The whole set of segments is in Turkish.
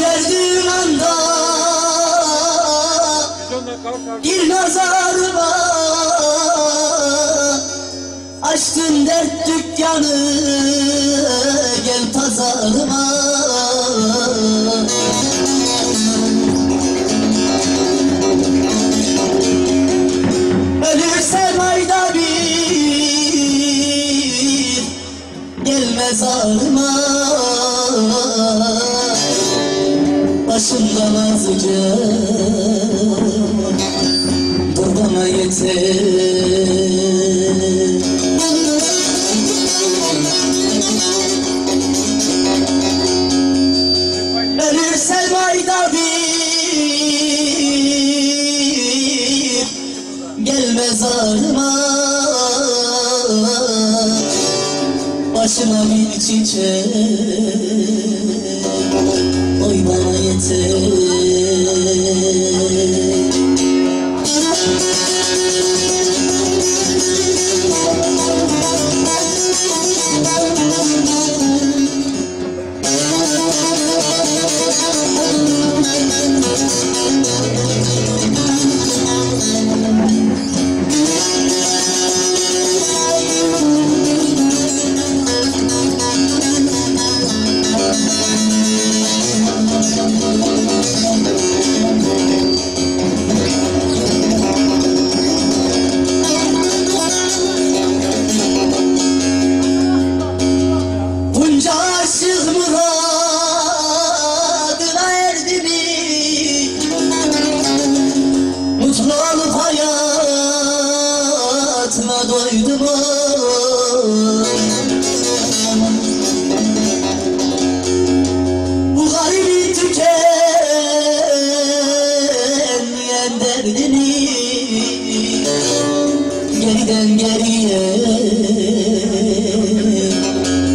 geldiğin anda. Bir nazarıma Açtın dert dükkanı. Başımdan azıcık. Dur bana yeter. Ölürsem ayda bir Gelmez ağrıma. Başıma bir çiçek Geriden geriye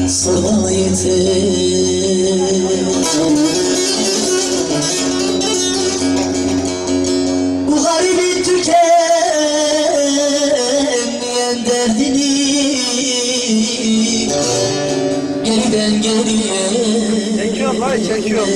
sorma yeter Geriden geriye Çekiyorum lan çekiyorum.